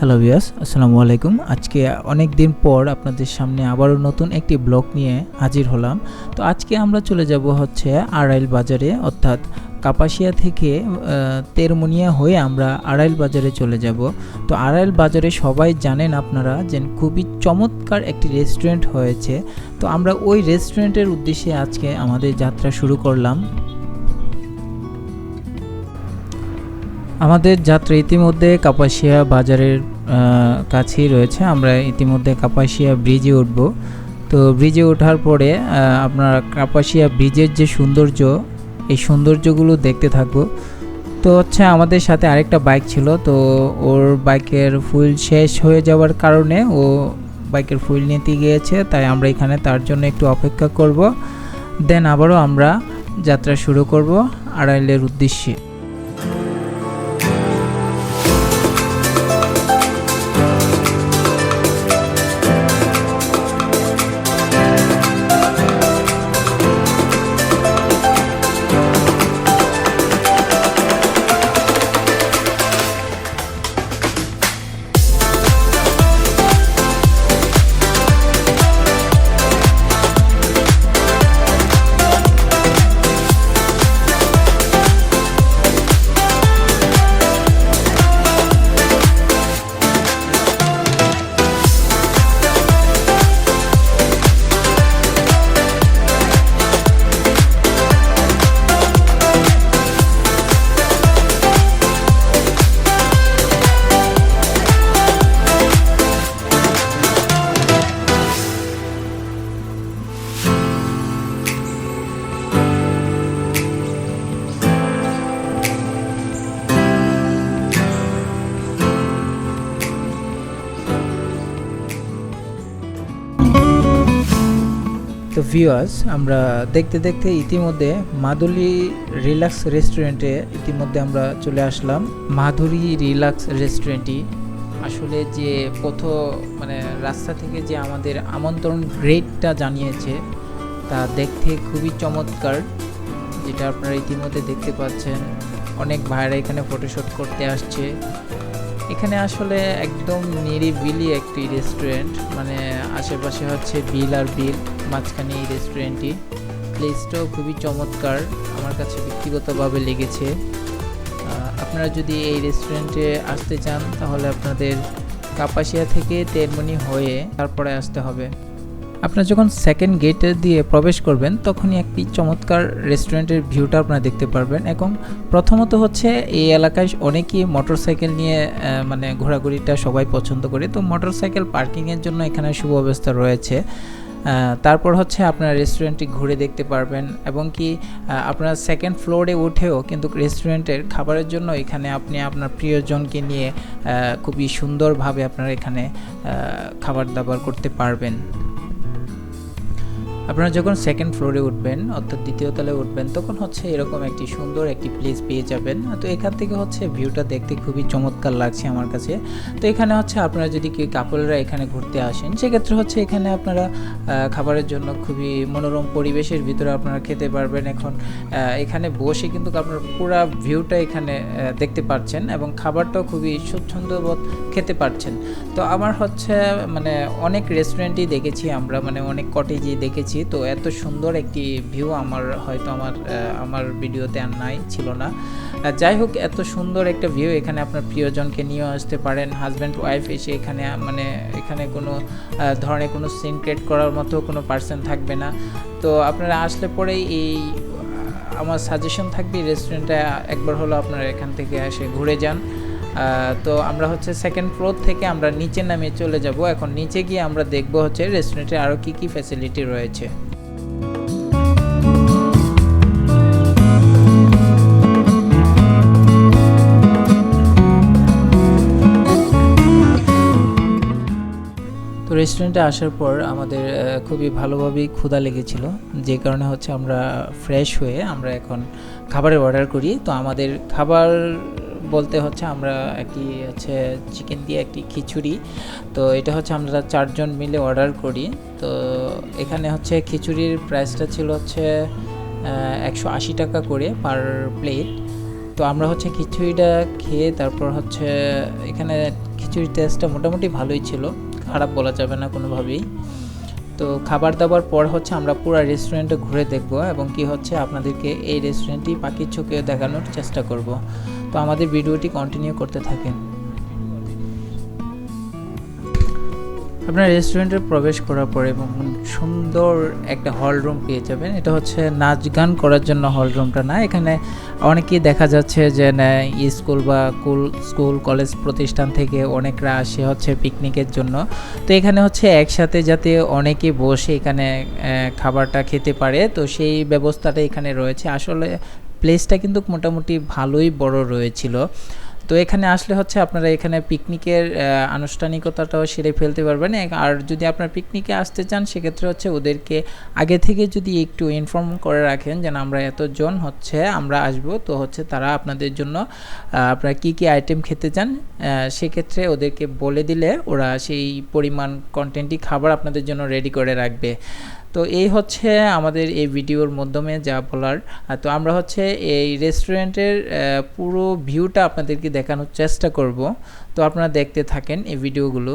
Hello বিয়াস আসসালামু আলাইকুম। আজকে অনেক দিন পর আপনাদের সামনে আবারও নতুন একটি ব্লগ নিয়ে হাজির হলাম। তো আজকে আমরা চলে যাব হচ্ছে আড়াইল বাজারে, অর্থাৎ কাপাসিয়া থেকে তেরমুনিয়া হয়ে আমরা আড়াইল বাজারে চলে যাব। তো আড়াইল বাজারে সবাই জানেন আপনারা যে খুবই চমৎকার একটি রেস্টুরেন্ট হয়েছে। তো আমরা ওই রেস্টুরেন্টের উদ্দেশ্যে আজকে আমাদের যাত্রা শুরু করলাম। আমাদের যাত্রা ইতিমধ্যে কাপাসিয়া বাজারের কাছেই রয়েছে। আমরা ইতিমধ্যে কাপাসিয়া ব্রিজে উঠব। তো ব্রিজে ওঠার পরে আপনার কাপাসিয়া ব্রিজের যে সৌন্দর্য, এই সৌন্দর্যগুলো দেখতে থাকব। তো হচ্ছে আমাদের সাথে আরেকটা বাইক ছিল, তো ওর বাইকের ফুল শেষ হয়ে যাওয়ার কারণে ও বাইকের ফুল নিতে গিয়েছে, তাই আমরা এখানে তার জন্য একটু অপেক্ষা করব। দেন আবারও আমরা যাত্রা শুরু করব আড়াইলের উদ্দেশ্যে। ভিউয়ার্স আমরা দেখতে দেখতে ইতিমধ্যে মাধুরী রিল্যাক্স রেস্টুরেন্টে ইতিমধ্যে আমরা চলে আসলাম। মাধুরী রিল্যাক্স রেস্টুরেন্টটি আসলে যে পথ মানে রাস্তা থেকে যে আমাদের আমন্ত্রণ গ্রেডটা জানিয়েছে, তা দেখতে খুবই চমৎকার, যেটা আপনারা ইতিমধ্যে দেখতে পাচ্ছেন। অনেক ভাইরা এখানে ফটোশ্যুট করতে আসছে। এখানে আসলে একদম নিরিবিলি একটি রেস্টুরেন্ট মানে আশেপাশে হচ্ছে বিল আর বিল। মাঝখানে এই রেস্টুরেন্টটি প্লেসটাও খুবই চমৎকার, আমার কাছে ব্যক্তিগতভাবে লেগেছে। আপনারা যদি এই রেস্টুরেন্টে আসতে চান, তাহলে আপনাদের কাপাসিয়া থেকে তেরমনি হয়ে তারপরে আসতে হবে। আপনারা যখন সেকেন্ড গেট দিয়ে প্রবেশ করবেন, তখনই একটি চমৎকার রেস্টুরেন্টের ভিউটা আপনারা দেখতে পারবেন। এবং প্রথমত হচ্ছে, এই এলাকায় অনেকেই মোটরসাইকেল নিয়ে মানে ঘোরাঘুরিটা সবাই পছন্দ করে। তো মোটরসাইকেল পার্কিংয়ের জন্য এখানে সুব্যবস্থা রয়েছে। তারপর হচ্ছে আপনার রেস্টুরেন্টটি ঘুরে দেখতে পারবেন এবং কি আপনার সেকেন্ড ফ্লোরে উঠেও কিন্তু রেস্টুরেন্টের খাবারের জন্য এখানে আপনি আপনার প্রিয়জনকে নিয়ে খুবই সুন্দরভাবে আপনার এখানে খাবার দাবার করতে পারবেন। আপনারা যখন সেকেন্ড ফ্লোরে উঠবেন, অর্থাৎ দ্বিতীয় তলায় উঠবেন, তখন হচ্ছে এরকম একটি সুন্দর একটি প্লেস পেয়ে যাবেন। তো এখান থেকে হচ্ছে ভিউটা দেখতে খুবই চমৎকার লাগছে আমার কাছে। তো এখানে হচ্ছে আপনারা যদি কেউ কাপলরা এখানে ঘুরতে আসেন, সেক্ষেত্রে হচ্ছে এখানে আপনারা খাবারের জন্য খুবই মনোরম পরিবেশের ভিতরে আপনারা খেতে পারবেন। এখন এখানে বসে কিন্তু আপনারা পুরো ভিউটা এখানে দেখতে পাচ্ছেন এবং খাবারটাও খুবই স্বচ্ছন্দবোধ খেতে পারছেন। তো আমার হচ্ছে মানে অনেক রেস্টুরেন্টই দেখেছি আমরা মানে অনেক কটেজই দেখেছি। তো এত সুন্দর একটি ভিউ আমার হয়তো আমার আমার ভিডিওতে আর নাই, ছিল না। যাই হোক, এত সুন্দর একটা ভিউ এখানে আপনার প্রিয়জনকে নিয়ে আসতে পারেন। হাজব্যান্ড ওয়াইফ এসে এখানে মানে এখানে কোনো ধরনের কোনো সিন ক্রিয়েট করার মতো কোনো পার্সন থাকবে না। তো আপনারা আসলে পরেই এই আমার সাজেশন থাকবে রেস্টুরেন্টে একবার হলো আপনারা এখান থেকে এসে ঘুরে যান। তো আমরা হচ্ছে সেকেন্ড ফ্লোর থেকে আমরা নিচে নামে চলে যাব। এখন নিচে গিয়ে আমরা দেখব হচ্ছে রেস্টুরেন্টে আরও কী কী ফ্যাসিলিটি রয়েছে। রেস্টুরেন্টে আসার পর আমাদের খুবই ভালোভাবেই ক্ষুধা লেগেছিল। যে কারণে হচ্ছে আমরা ফ্রেশ হয়ে আমরা এখন খাবারের অর্ডার করি। তো আমাদের খাবার বলতে হচ্ছে আমরা একটি হচ্ছে চিকেন দিয়ে একটি খিচুড়ি। তো এটা হচ্ছে আমরা চারজন মিলে অর্ডার করি। তো এখানে হচ্ছে খিচুড়ির প্রাইসটা ছিল হচ্ছে একশো আশি টাকা করে পার প্লেট তো আমরা হচ্ছে খিচুড়িটা খেয়ে তারপর হচ্ছে এখানে খিচুড়ির টেস্টটা মোটামুটি ভালোই ছিল। খারাপ বলা যাবে না কোনোভাবেই। তো খাবার দাবার পর হচ্ছে আমরা পুরো রেস্টুরেন্টে ঘুরে দেখব এবং কি হচ্ছে আপনাদেরকে এই রেস্টুরেন্টটি পাখির চোখে দেখানোর চেষ্টা করব। তো আমাদের ভিডিওটি কন্টিনিউ করতে থাকেন। আপনার রেস্টুরেন্টে প্রবেশ করার পরে এবং সুন্দর একটা হল রুম পেয়ে যাবেন। এটা হচ্ছে নাচ গান করার জন্য হল রুমটা না। এখানে অনেকেই দেখা যাচ্ছে যে স্কুল বা কুল, স্কুল, কলেজ প্রতিষ্ঠান থেকে অনেকরা আসে হচ্ছে পিকনিকের জন্য। তো এখানে হচ্ছে একসাথে যাতে অনেকে বসে এখানে খাবারটা খেতে পারে। তো সেই ব্যবস্থাটা এখানে রয়েছে। আসলে প্লেসটা কিন্তু মোটামুটি ভালোই বড় রয়েছিল। তো এখানে আসলে হচ্ছে আপনারা এখানে পিকনিকের আনুষ্ঠানিকতাটাও সেরে ফেলতে পারবেন। আর যদি আপনার পিকনিকে আসতে চান, সেক্ষেত্রে হচ্ছে ওদেরকে আগে থেকে যদি একটু ইনফর্ম করে রাখেন যেন আমরা এতজন হচ্ছে আমরা আসব, তো হচ্ছে তারা আপনাদের জন্য আপনারা কি কি আইটেম খেতে চান সেক্ষেত্রে ওদেরকে বলে দিলে ওরা সেই পরিমাণ কন্টেন্টই খাবার আপনাদের জন্য রেডি করে রাখবে। তো এই হচ্ছে আমাদের এই ভিডিওর মাধ্যমে যা বলার। তো আমরা হচ্ছে এই রেস্টুরেন্টের পুরো ভিউটা আপনাদেরকে দেখানোর চেষ্টা করব। তো আপনারা দেখতে থাকেন এই ভিডিওগুলো।